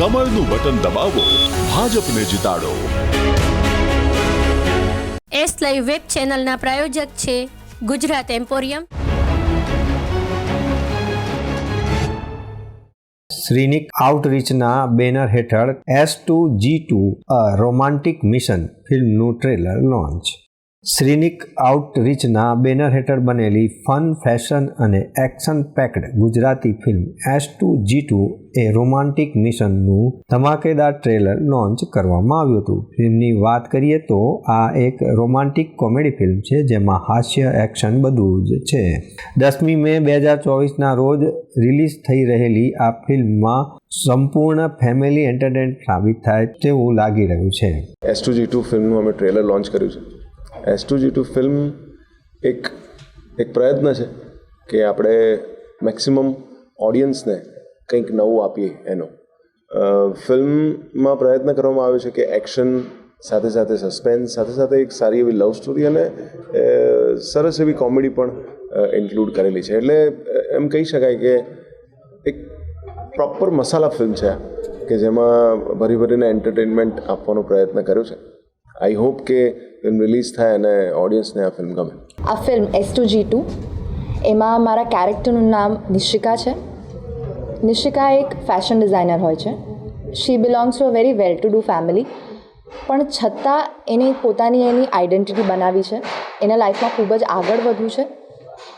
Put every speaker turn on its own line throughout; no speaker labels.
કમળનું button દબાવો ભાજપને જીતાડો.
S live web ચેનલના પ્રાયોજક છે ગુજરાત એમ્પોરિયમ.
શ્રીનિક આઉટરીચના બેનર હેઠળ S two G two a romantic mission ફિલ્મનું ટ્રેલર લોન્ચ. શ્રીનિક આઉટરીચના બેનર હેઠળ બનેલી ફન ફેશન અને action packed Gujarati film S two G two a romantic મિશનનું ધમાકેદાર ટ્રેલર લોન્ચ કરવામાં આવ્યું હતું. ફિલ્મની વાત કરીએ તો આ એક રોમાન્ટિક કોમેડી ફિલ્મ છે જેમાં હાસ્ય, એક્શન બધું જ છે. દસમી મે બે હજાર ચોવીસના રોજ રિલીઝ થઈ રહેલી આ ફિલ્મમાં સંપૂર્ણ ફેમિલી એન્ટરટેન સાબિત થાય તેવું લાગી રહ્યું છે.
એસ ટુ જી ટુ ફિલ્મનું અમે ટ્રેલર લોન્ચ કર્યું છે. S two G two film એક એક પ્રયત્ન છે કે આપણે મેક્સિમમ ઓડિયન્સને કંઈક નવું આપીએ એનો. ફિલ્મમાં પ્રયત્ન કરવામાં આવ્યો છે કે એક્શન, સાથે સાથે સસ્પેન્સ, સાથે સાથે એક સારી એવી લવ સ્ટોરી અને સરસ એવી કોમેડી પણ ઇન્ક્લુડ કરેલી છે. એટલે એમ કહી શકાય કે એક પ્રોપર મસાલા ફિલ્મ છે કે જેમાં ભરી ભરીને એન્ટરટેનમેન્ટ આપવાનો પ્રયત્ન કર્યો છે. આઈ હોપ કે ફિલ્મ રિલીઝ થાય અને ઓડિયન્સને આ ફિલ્મ ગમે.
આ film S two G two એમાં મારા કેરેક્ટરનું નામ નિશિકા છે. નિશિકા એક ફેશન ડિઝાઇનર હોય છે. She belongs to a very well to do family પણ છતાં એને પોતાની એની આઈડેન્ટિટી બનાવી છે. એના લાઈફમાં ખૂબ જ આગળ વધવું છે.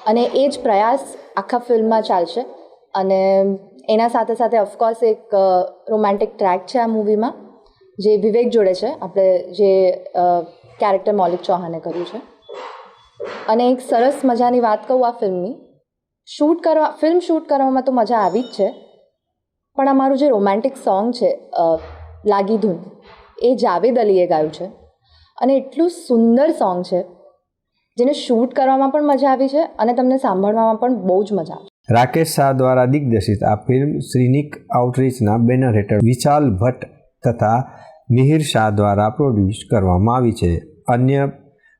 અને એ જ પ્રયાસ આખા ફિલ્મમાં ચાલશે. અને એના સાથે સાથે ઓફકોર્સ એક રોમેન્ટિક ટ્રેક છે આ મૂવીમાં જે વિવેક જોડે છે, આપણે જે કેરેક્ટર મૌલિક ચૌહાણે કર્યું છે. અને એક સરસ મજાની વાત કહું આ ફિલ્મની. શૂટ કરવા, ફિલ્મ શૂટ કરવામાં તો મજા આવી જ છે, પણ અમારું જે રોમેન્ટિક સોંગ છે લાગી ધૂન, એ જાવેદ અલીએ ગાયું છે. અને એટલું સુંદર સોંગ છે, જેને શૂટ કરવામાં પણ મજા આવી છે અને તમને સાંભળવામાં પણ બહુ જ મજા આવે
રાકેશ શાહ દ્વારા દિગ્દર્શિત આ ફિલ્મ શ્રીનિક આઉટરીચના બેનર હેઠળ વિશાલ ભટ્ટ તથા મિહિર શાહ દ્વારા પ્રોડ્યુસ કરવામાં આવી છે. અન્ય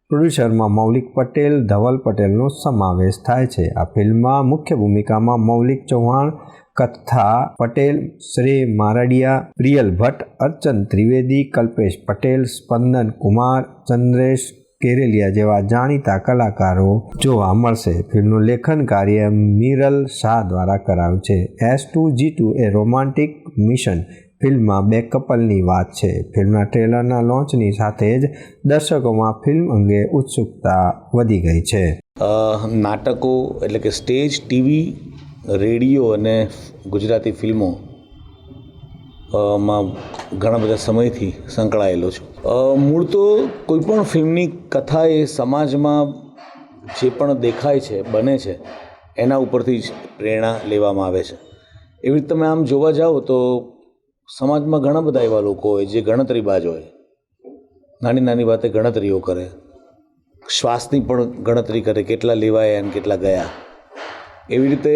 પ્રોડ્યુસરમાં મૌલિક પટેલ, ધવલ પટેલનો સમાવેશ થાય છે. આ ફિલ્મમાં મુખ્ય ભૂમિકામાં મૌલિક ચૌહાણ, કથા પટેલ, શ્રી મારડિયા, પ્રિયલ ભટ્ટ, અર્ચન ત્રિવેદી, કલ્પેશ પટેલ, સ્પંદન કુમાર, ચંદ્રેશ કેરેલિયા જેવા જાણીતા કલાકારો જોવા મળશે. ફિલ્મનું લેખન કાર્ય મિરલ શાહ દ્વારા કરાયું છે. S two G two a romantic mission ફિલ્મમાં બે કપલની વાત છે. ફિલ્મના ટ્રેલરના લોન્ચની સાથે જ દર્શકોમાં ફિલ્મ અંગે ઉત્સુકતા વધી ગઈ છે.
નાટકો એટલે કે સ્ટેજ, ટીવી, રેડિયો અને ગુજરાતી ફિલ્મો માં ઘણા બધા સમયથી સંકળાયેલો છું. મૂળ તો કોઈ પણ ફિલ્મની કથા એ સમાજમાં જે પણ દેખાય છે, બને છે, એના ઉપરથી જ પ્રેરણા લેવામાં આવે છે. એવી રીતે તમે આમ જોવા જાઓ તો સમાજમાં ઘણા બધા એવા લોકો હોય જે ગણતરીબાજ હોય. નાની નાની વાતે ગણતરીઓ કરે. શ્વાસની પણ ગણતરી કરે કેટલા લેવાયા અને કેટલા ગયા. એવી રીતે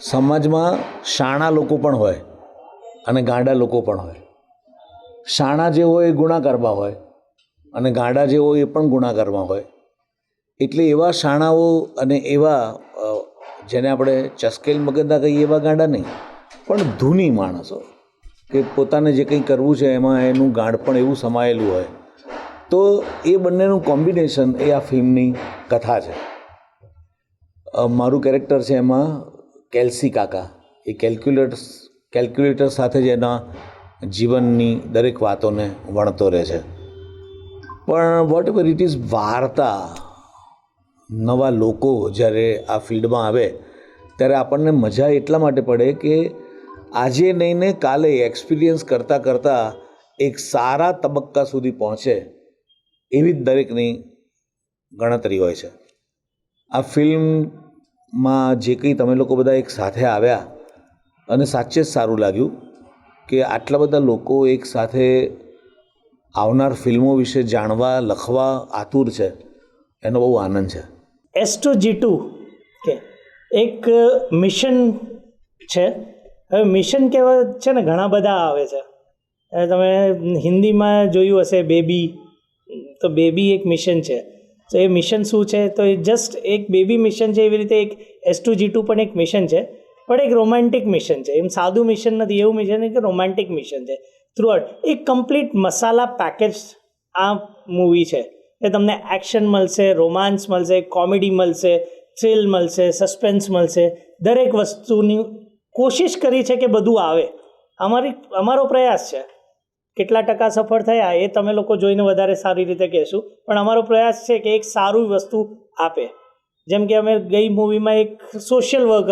સમાજમાં શાણા લોકો પણ હોય અને ગાંડા લોકો પણ હોય. શાણા જે હોય એ ગુણાકારમાં હોય અને ગાંડા જે હોય એ પણ ગુણાકારમાં હોય. એટલે એવા શાણાઓ અને એવા જેને આપણે ચસ્કેલ મગજના કહીએ એવા ગાંડા નહીં, પણ ધૂની માણસો. કે પોતાને જે કંઈ કરવું છે એમાં એનું ગાંડ પણ એવું સમાયેલું હોય, તો એ બંનેનું કોમ્બિનેશન એ આ ફિલ્મની કથા છે. મારું કેરેક્ટર છે એમાં કેલ્સી કાકા. એ કેલ્ક્યુલેટર્સ, કેલ્ક્યુલેટર સાથે જ એના જીવનની દરેક વાતોને વણતો રહે છે. પણ વોટ એવર ઇટ ઇઝ વાર્તા? નવા લોકો જ્યારે આ ફિલ્ડમાં આવે, ત્યારે આપણને મજા એટલા માટે પડે કે આજે નહીં ને કાલે એક્સપિરિયન્સ કરતાં કરતાં એક સારા તબક્કા સુધી પહોંચે એવી જ દરેકની ગણતરી હોય છે. આ ફિલ્મમાં જે કંઈ તમે લોકો બધા એક સાથે આવ્યા અને સાચે જ સારું લાગ્યું કે આટલા બધા લોકો એક સાથે આવનાર ફિલ્મો વિશે જાણવા, લખવા આતુર છે. એનો બહુ આનંદ છે.
એસ ટુ કે એક મિશન છે હવે મિશન કહેવા છે ને? ઘણા બધા આવે છે. તમે હિન્દીમાં જોયું હશે બેબી તો બેબી એક મિશન છે. તો એ મિશન શું છે? તો એ જસ્ટ એક બેબી મિશન છે, એવી રીતે એક એસ ટુ જી ટુ પણ એક મિશન છે. પણ એક રોમેન્ટિક મિશન છે. એમ સાદું મિશન નથી, એવું મિશન કે રોમેન્ટિક મિશન છે. થ્રુ એક કમ્પ્લીટ મસાલા પેકેજ આ મૂવી છે. કે તમને એક્શન મળશે રોમાન્સ મળશે કોમેડી મળશે થ્રિલ મળશે સસ્પેન્સ મળશે. દરેક વસ્તુની કોશિશ કરી છે કે બધું આવે. અમારી, અમારો પ્રયાસ છે. કેટલા ટકા સફળ થયા એ તમે લોકો જોઈને વધારે સારી રીતે કહેશું. પણ અમારો પ્રયાસ છે કે એક સારું વસ્તુ આપે. જેમ કે અમે ગઈ મૂવીમાં એક સોશિયલ વર્ક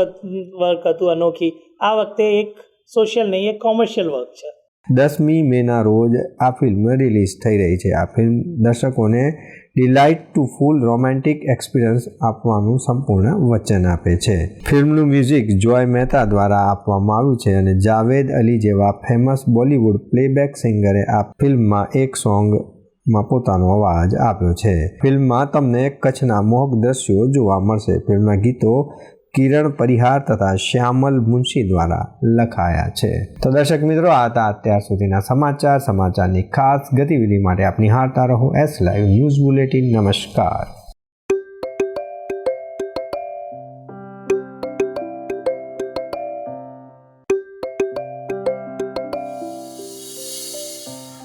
વર્ક હતું અનોખી. આ વખતે એક સોશિયલ નહીં, એક કોમર્શિયલ વર્ક છે.
દસમી મેના રોજ આ ફિલ્મ રિલીઝ થઈ રહી છે. આ ફિલ્મ દર્શકોને delight to full romantic experience આપવાનું સંપૂર્ણ વચન આપે છે. ફિલ્મનું મ્યુઝિક જોય મહેતા દ્વારા આપવામાં આવ્યું છે અને જાવેદ અલી જેવા ફેમસ બોલિવૂડ પ્લેબેક સિંગરે આ ફિલ્મમાં એક સોંગમાં પોતાનો અવાજ આપ્યો છે. ફિલ્મમાં તમને કચ્છના મોહક દ્રશ્યો જોવા મળશે. ફિલ્મના ગીતો કિરણ પરિહાર તથા શ્યામલ મુનશી દ્વારા લખાયા છે. તો દર્શક મિત્રો આ હતા અત્યાર સુધીના સમાચાર. સમાચારની ખાસ ગતિવિધિ માટે આપની હારતા રહો એસ લાઈવ ન્યૂઝ બુલેટિન. નમસ્કાર.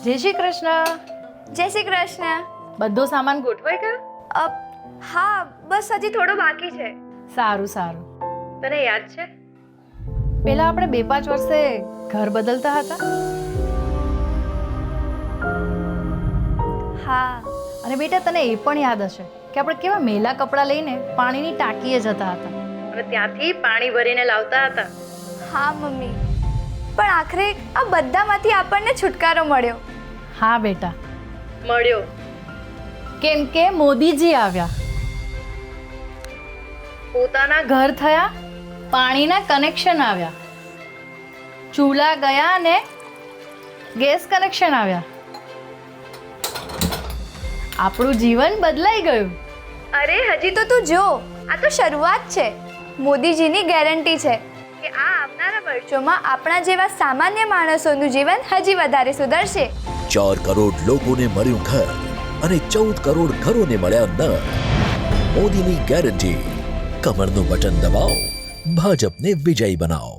જય શ્રી કૃષ્ણ.
જય શ્રી કૃષ્ણ.
બધો સામાન ગોઠવાય ગયો
અ, હા બસ હજી થોડો બાકી છે.
સારું સારું.
તને યાદ છે?
પેલા આપણે બે પાંચ વર્ષે ઘર બદલતા હતા?
હા.
અને બેટા તને એ પણ યાદ હશે કે આપણે કેવા મેલા કપડાં લઈને પાણીની ટાંકીએ જતા હતા.
અને ત્યાંથી પાણી ભરીને લાવતા હતા. હા મમ્મી. પણ આખરે આ બધામાંથી આપણને છુટકારો મળ્યો.
હા બેટા.
મળ્યો.
કેમ કે મોદીજી આવ્યા.
પોતાના
ઘર થયા પાણીના કનેક્શન આવ્યા. ચૂલા ગયા અને ગેસ કનેક્શન આવ્યા. આપણું જીવન બદલાઈ ગયું.
અરે હજી તો તું જો આ તો શરૂઆત છે. મોદીજીની ગેરંટી છે કે આ આવનારા વર્ષોમાં આપણા જેવા સામાન્ય માણસોનું જીવન હજી વધારે સુધરશે.
ચાર કરોડ લોકોને મળ્યું ઘર અને ચૌદ કરોડ ઘરોને મળ્યા નળ. મોદીની ગેરંટી. કમરનું બટન દબાવો. ભાજપને વિજયી બનાવો.